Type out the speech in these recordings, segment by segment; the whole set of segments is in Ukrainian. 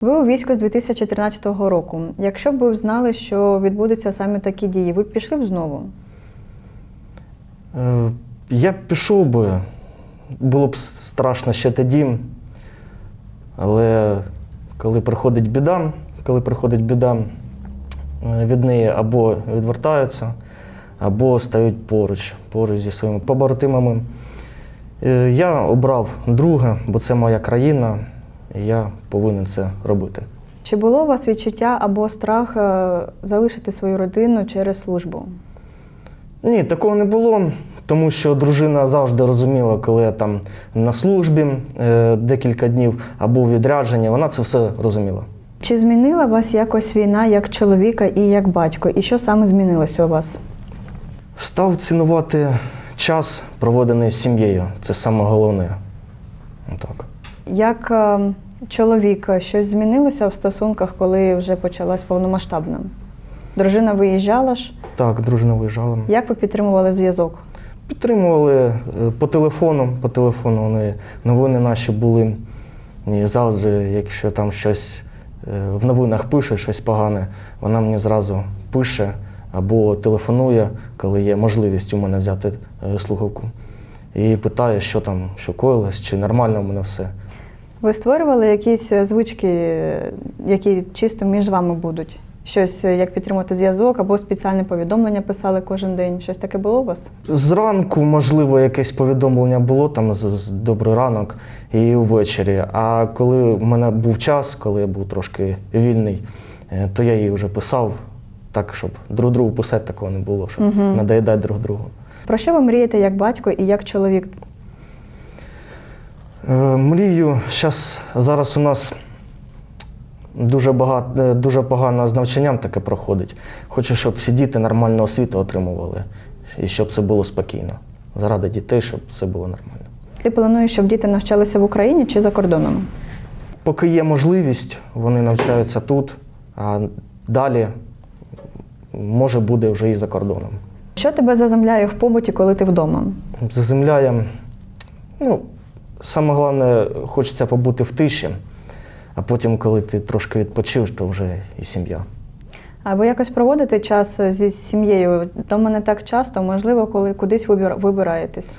Ви у війську з 2013 року. Якщо б ви знали, що відбудуться саме такі дії, ви б пішли б знову? Е, Я б пішов би, було б страшно ще тоді, але коли приходить біда, коли приходить біда, е, від неї або відвертаються, або стають поруч, поруч зі своїми побратимами. Е, Я обрав друге, бо це моя країна, я повинен це робити. Чи було у вас відчуття або страх е, залишити свою родину через службу? Ні, такого не було, тому що дружина завжди розуміла, коли я там на службі е, декілька днів або відрядженні, вона це все розуміла. Чи змінила вас якось війна як чоловіка і як батько? І що саме змінилося у вас? Став цінувати час, проведений з сім'єю. Це саме головне. Так. Як е, чоловік щось змінилося в стосунках, коли вже почалась повномасштабна? Дружина виїжджала ж. так, дружина виїжджала. Як ви підтримували зв'язок? Підтримували е, по телефону, по телефону вони новини наші були. І завжди, якщо там щось е, в новинах пише, щось погане, вона мені зразу пише або телефонує, коли є можливість у мене взяти слухавку. І питає, що там, що коїлось, чи нормально в мене все. Ви створювали якісь е, звички, е, які чисто між вами будуть? Щось е, як підтримати зв'язок, або спеціальне повідомлення писали кожен день. Щось таке було у вас? Зранку, можливо, якесь повідомлення було там з, з добрий ранок і ввечері. А коли в мене був час, коли я був трошки вільний, то я їй вже писав так, щоб друг другу писати такого не було, щоб Мгм. надоїдати друг другу. Про що ви мрієте як батько і як чоловік? Е, Мрію, щас, зараз у нас дуже, багато, е, дуже погано з навчанням таке проходить. Хочу, щоб всі діти нормальну освіту отримували і щоб це було спокійно. Заради дітей, щоб все було нормально. Ти плануєш, щоб діти навчалися в Україні чи за кордоном? Поки є можливість, вони навчаються тут, а далі може буде вже і за кордоном. Що тебе заземляє в побуті, коли ти вдома? Заземляє, ну, саме головне, хочеться побути в тиші, а потім, коли ти трошки відпочив, то вже і сім'я. А ви якось проводите час зі сім'єю? Дома не так часто, можливо, коли кудись вибираєтесь.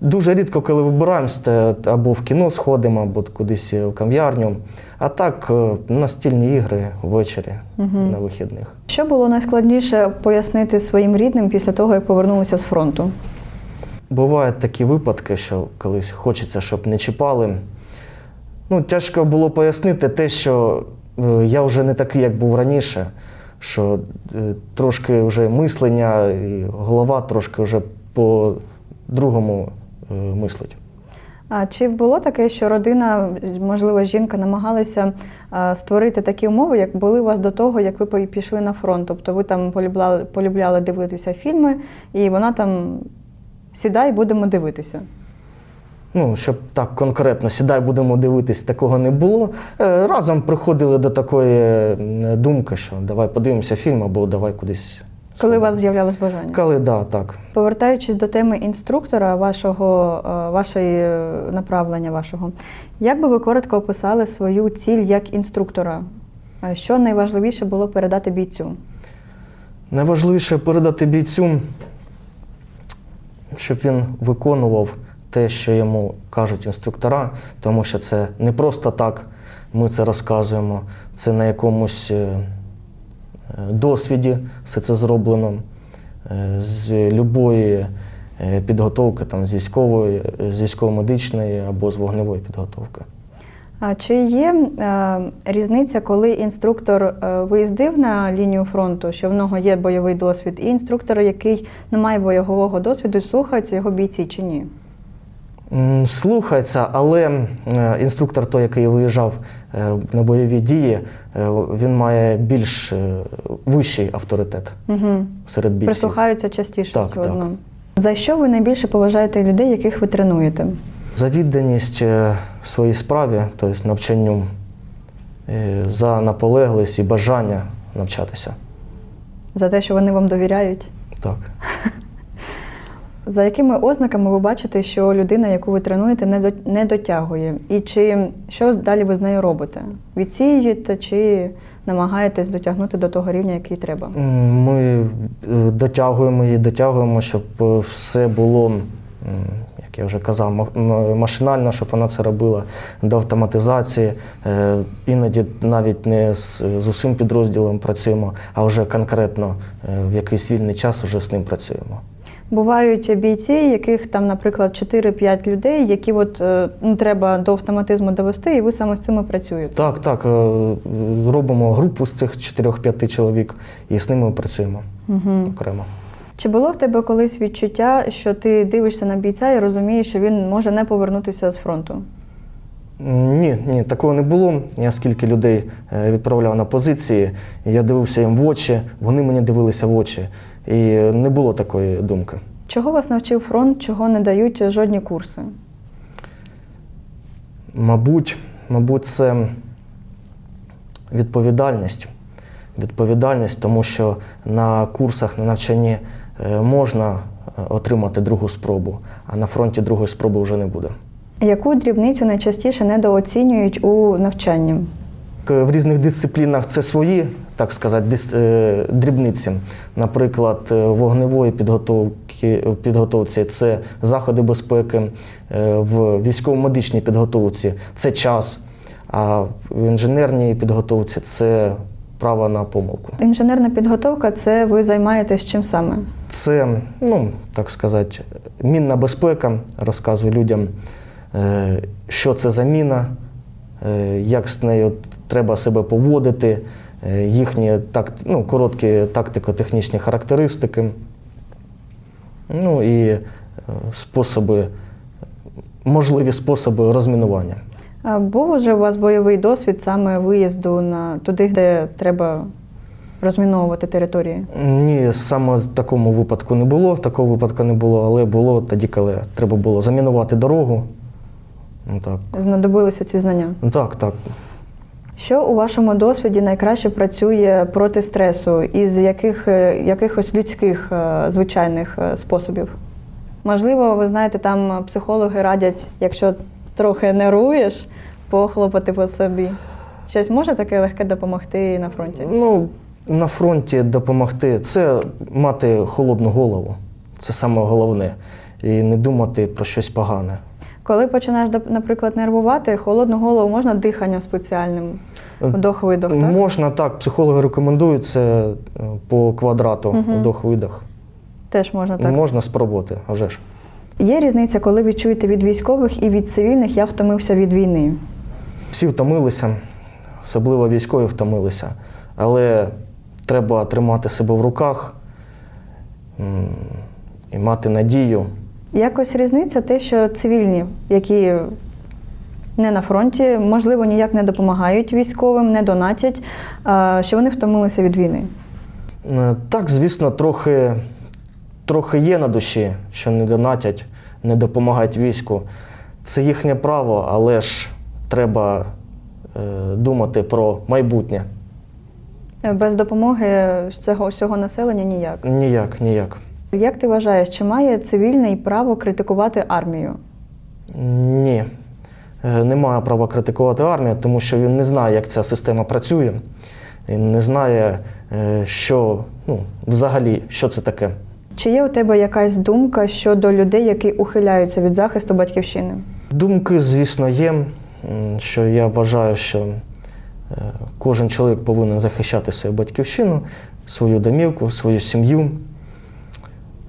Дуже рідко, коли вибираємося, або в кіно сходимо, або кудись в кам'ярню. А так, е, настільні ігри ввечері на вихідних. Що було найскладніше пояснити своїм рідним після того, як повернулися з фронту? Бувають такі випадки, що колись хочеться, щоб не чіпали. Ну, тяжко було пояснити те, що е, я вже не такий, як був раніше, що е, трошки вже мислення і голова трошки вже по-другому е, мислить. А чи було таке, що родина, можливо, жінка намагалася створити такі умови, як були у вас до того, як ви пішли на фронт? Тобто ви там полюбляли, полюбляли дивитися фільми, і вона там сідай, будемо дивитися. Ну, щоб так конкретно сідай, будемо дивитись, такого не було. Е, Разом приходили до такої думки, що давай подивимося фільм або давай кудись. Коли у вас з'являлось бажання? Коли, да, так. Повертаючись до теми інструктора, вашого е, вашої е, направлення вашого, як би ви коротко описали свою ціль як інструктора? Що найважливіше було передати бійцю? Найважливіше передати бійцю, щоб він виконував те, що йому кажуть інструктора, тому що це не просто так ми це розказуємо, це на якомусь е, е, досвіді все це зроблено, е, з любої підготовки, там, з військової, з військово-медичної або з вогневої підготовки. А чи є е, різниця, коли інструктор е, виїздив на лінію фронту, що в нього є бойовий досвід, і інструктор, який не має бойового досвіду, слухаються його бійці чи ні? Слухається, але е, інструктор, той, який виїжджав е, на бойові дії, він має більш вищий авторитет Угу. серед бійців. Прислухаються частіше Так, все одно. так. За що ви найбільше поважаєте людей, яких ви тренуєте? За відданість е, своїй справі, тобто навчанню, е, за наполеглість і бажання навчатися. За те, що вони вам довіряють? Так. За якими ознаками ви бачите, що людина, яку ви тренуєте, не дотягує? І чи що далі ви з нею робите? Відсіюєте чи намагаєтесь дотягнути до того рівня, який треба? Ми е, дотягуємо і дотягуємо, щоб все було, як я вже казав, машинально, щоб вона це робила до автоматизації. Е, Іноді навіть не з, з усім підрозділом працюємо, а вже конкретно е, в якийсь вільний час вже з ним працюємо. Бувають бійці, яких там, наприклад, 4-5 людей, які от е, ну, треба до автоматизму довести, і ви саме з цими працюєте. Так, так, робимо групу з цих 4-5 чоловік і з ними працюємо Угу. окремо. Чи було в тебе колись відчуття, що ти дивишся на бійця і розумієш, що він може не повернутися з фронту? Ні, ні, такого не було. Я скільки людей е, відправляв на позиції, я дивився їм в очі, вони мені дивилися в очі. І не було такої думки. Чого вас навчив фронт, чого не дають жодні курси? Мабуть, мабуть, це відповідальність. Відповідальність, тому що на курсах, на навчанні можна е, отримати другу спробу, а на фронті другої спроби вже не буде. Яку дрібницю найчастіше недооцінюють у навчанні? В різних дисциплінах це свої, так сказати, е, дрібниці. Наприклад, е, вогневої підготовки, підготовці це заходи безпеки, е, в військово-медичній підготовці це час, а в інженерній підготовці це право на помилку. Інженерна підготовка це ви займаєтесь чим саме? Це, ну, так сказати, мінна безпека. Розказую людям, е, що це за міна, е, як з нею треба себе поводити, е, їхні так, ну, короткі тактико-технічні характеристики, ну і способи, можливі способи розмінування. Був уже у вас бойовий досвід саме виїзду на туди, де треба розміновувати території? Ні, саме в такому випадку не було, такого випадку не було, але було тоді, коли треба було замінувати дорогу. Ну, так. Знадобилися ці знання? Ну, так, так. Що у вашому досвіді найкраще працює проти стресу із яких, е, якихось людських е, звичайних е, способів? Можливо, ви знаєте, там психологи радять, якщо трохи нервуєш, похлопати по собі. Щось може таке легке допомогти на фронті? Ну, на фронті допомогти це мати холодну голову. Це саме головне. І не думати про щось погане. Коли починаєш, наприклад, нервувати, холодну голову можна диханням спеціальним. Вдох-видох, так? Можна так, психологи рекомендують це е, по квадрату вдох-видох. Теж можна так. Можна спробувати, а вже ж. Є різниця, коли ви чуєте від військових і від цивільних, я втомився від війни. Всі втомилися, особливо військові втомилися. Але треба тримати себе в руках і мати надію. Якось різниця те, що цивільні, які не на фронті, можливо, ніяк не допомагають військовим, не донатять, що вони втомилися від війни. Е, Так, звісно, трохи, трохи є на душі, що не донатять, не допомагають війську. Це їхнє право, але ж треба е, думати про майбутнє. Е, Без допомоги цього всього населення ніяк. Ніяк, ніяк. Як ти вважаєш, чи має цивільний право критикувати армію? Ні. Е, Немає права критикувати армію, тому що він не знає, як ця система працює. Він не знає, що ну, взагалі, що це таке. Чи є у тебе якась думка щодо людей, які ухиляються від захисту батьківщини? Думки, звісно, є, що я вважаю, що е, кожен чоловік повинен захищати свою батьківщину, свою домівку, свою сім'ю.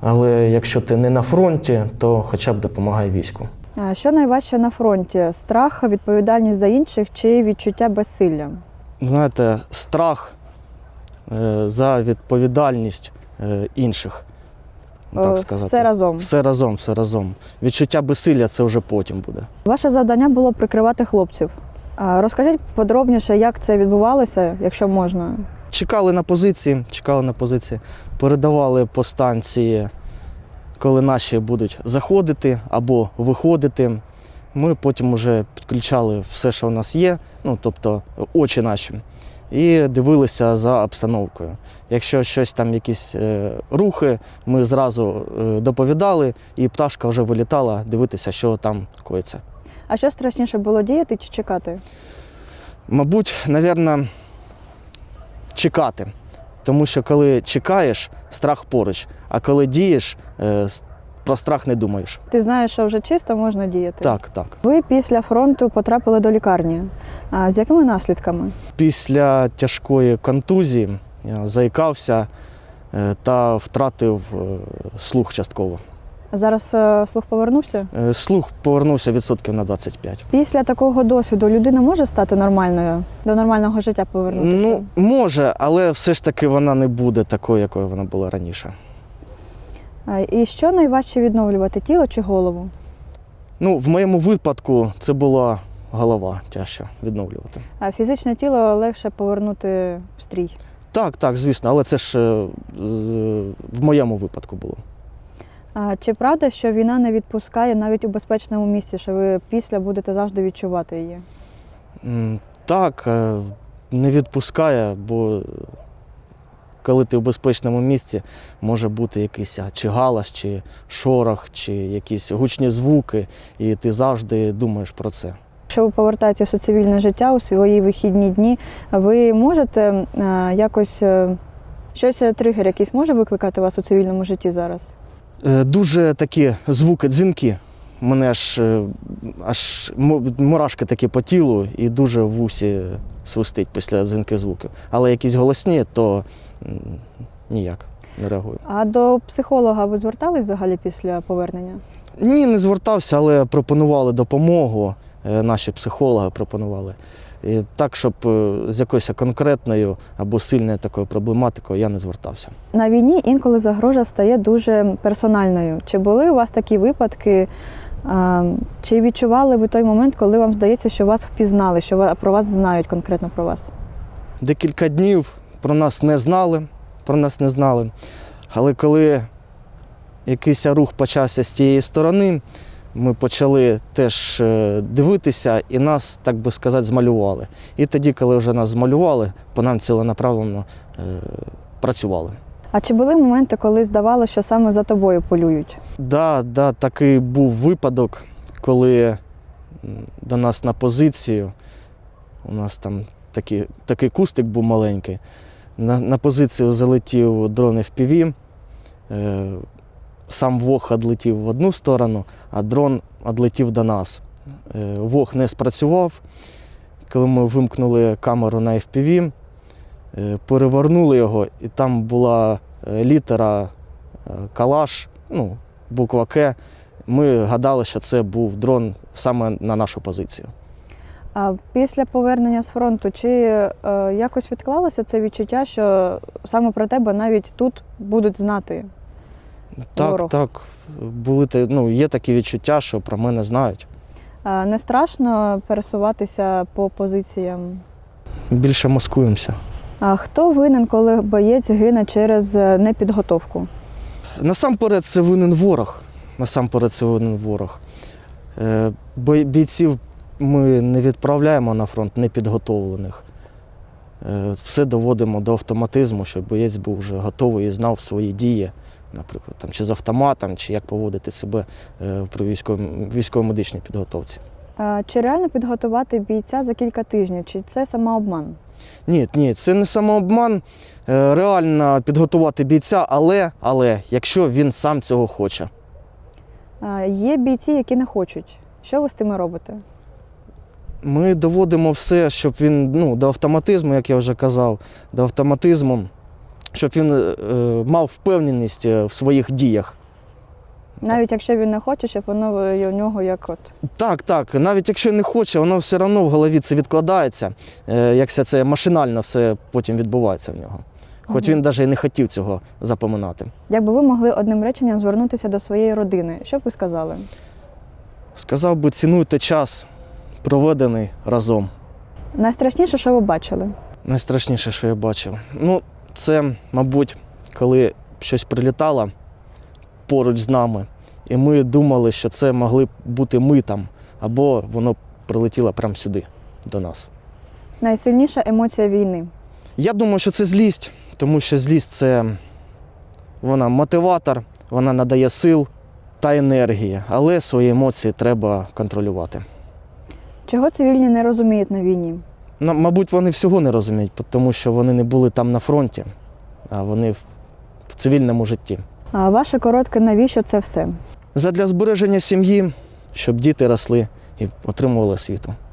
Але якщо ти не на фронті, то хоча б допомагай війську. А Що найважче на фронті? Страх, відповідальність за інших чи відчуття безсилля? Знаєте, страх е, за відповідальність е, інших. Так сказати. Все разом. Все разом, все разом. Відчуття безсилля це вже потім буде. Ваше завдання було прикривати хлопців. Розкажіть подробніше, як це відбувалося, якщо можна. Чекали на позиції, чекали на позиції, передавали по станції, коли наші будуть заходити або виходити. Ми потім вже підключали все, що в нас є, ну тобто очі наші. І дивилися за обстановкою. Якщо щось там, якісь е, рухи, ми зразу е, доповідали, і пташка вже вилітала дивитися, що там коїться. А що страшніше було діяти чи чекати? Мабуть, напевно, чекати. Тому що коли чекаєш, страх поруч, а коли дієш, е, про страх не думаєш. Ти знаєш, що вже чисто можна діяти. Так, так. Ви після фронту потрапили до лікарні. А з якими наслідками? Після тяжкої контузії я заїкався е, та втратив е, слух частково. Зараз е, слух повернувся? Е, Слух повернувся відсотків на 25. Після такого досвіду людина може стати нормальною, до нормального життя повернутися? Ну, може, але все ж таки вона не буде такою, якою вона була раніше. І що найважче відновлювати тіло чи голову? Ну, в моєму випадку це була голова тяжче відновлювати. А фізичне тіло легше повернути в стрій. Так, так, звісно, але це ж е, в моєму випадку було. А чи правда, що війна не відпускає навіть у безпечному місці, що ви після будете завжди відчувати її? Так, е, не відпускає, бо коли ти в безпечному місці, може бути якийсь чи галас, чи шорох, чи якісь гучні звуки, і ти завжди думаєш про це. Якщо ви повертаєтеся у цивільне життя у свої вихідні дні, ви можете якось е, щось е, тригер якийсь може викликати вас у цивільному житті зараз? Е, Дуже такі звуки, дзвінки. Мене аж, аж мурашки такі по тілу і дуже в усі свистить після дзвінких звуків. Але якісь голосні, то ніяк не реагую. А до психолога ви звертались взагалі після повернення? Ні, не звертався, але пропонували допомогу. е, Наші психологи пропонували. І так, щоб е, з якоюсь конкретною або сильною такою проблематикою я не звертався. На війні інколи загрожа стає дуже персональною. Чи були у вас такі випадки? Чи відчували ви той момент, коли вам здається, що вас впізнали, що про вас знають конкретно про вас? Декілька днів про нас не знали, про нас не знали. Але коли якийсь рух почався з тієї сторони, ми почали теж е, дивитися і нас, так би сказати, змалювали. І тоді, коли вже нас змалювали, по нам ціленаправленно е, працювали. А чи були моменти, коли здавалося, що саме за тобою полюють? Да, да, такий був випадок, коли до нас на позицію, у нас там такий, такий кустик був маленький. На, на позицію залетів дрон FPV. Е, сам вог відлетів в одну сторону, а дрон відлетів до нас. Е, вог не спрацював. Коли ми вимкнули камеру на FPV, е, перевернули його, і там була літера е, калаш, ну, буква К. Ми гадали, що це був дрон саме на нашу позицію. А після повернення з фронту, чи е, якось відклалося це відчуття, що саме про тебе навіть тут будуть знати? Так, Ворог. так. Були ну, є такі відчуття, що про мене знають. А не страшно пересуватися по позиціям? Більше маскуємося. Хто винен, коли боєць гине через е, непідготовку? Насамперед, це винен ворог. Насамперед, це винен ворог. Е, Бійців ми не відправляємо на фронт непідготовлених. Е, Все доводимо до автоматизму, щоб боєць був вже готовий і знав свої дії, наприклад, там, чи з автоматом, чи як поводити себе при військово- військово-медичній підготовці. Чи реально підготувати бійця за кілька тижнів? Чи це самообман? Ні, ні, це не самообман. Е, Реально підготувати бійця, але, але якщо він сам цього хоче. Є бійці, які не хочуть. Що ви з тими робите? Ми доводимо все, щоб він ну, до автоматизму, як я вже казав, до автоматизму, щоб він е, мав впевненість е, в своїх діях. Навіть якщо він не хоче, щоб воно є у нього як от. Так, так, навіть якщо не хоче, воно все одно в голові це відкладається, е, як все це машинально все потім відбувається в нього. Хоч він навіть і не хотів цього запоминати. Якби ви могли одним реченням звернутися до своєї родини, що б ви сказали? Сказав би, цінуйте час, проведений разом. Найстрашніше, що ви бачили? Найстрашніше, що я бачив. Ну, це, мабуть, коли щось прилітало поруч з нами, і ми думали, що це могли б бути ми там, або воно прилетіло прямо сюди, до нас. Найсильніша емоція війни. Я думаю, що це злість, тому що злість це вона мотиватор, вона надає сил та енергії, але свої емоції треба контролювати. Чого цивільні не розуміють на війні? На- Мабуть, вони всього не розуміють, тому що вони не були там на фронті, а вони в, в цивільному житті. Ваше коротке навіщо це все? Задля збереження сім'ї, щоб діти росли і отримували освіту.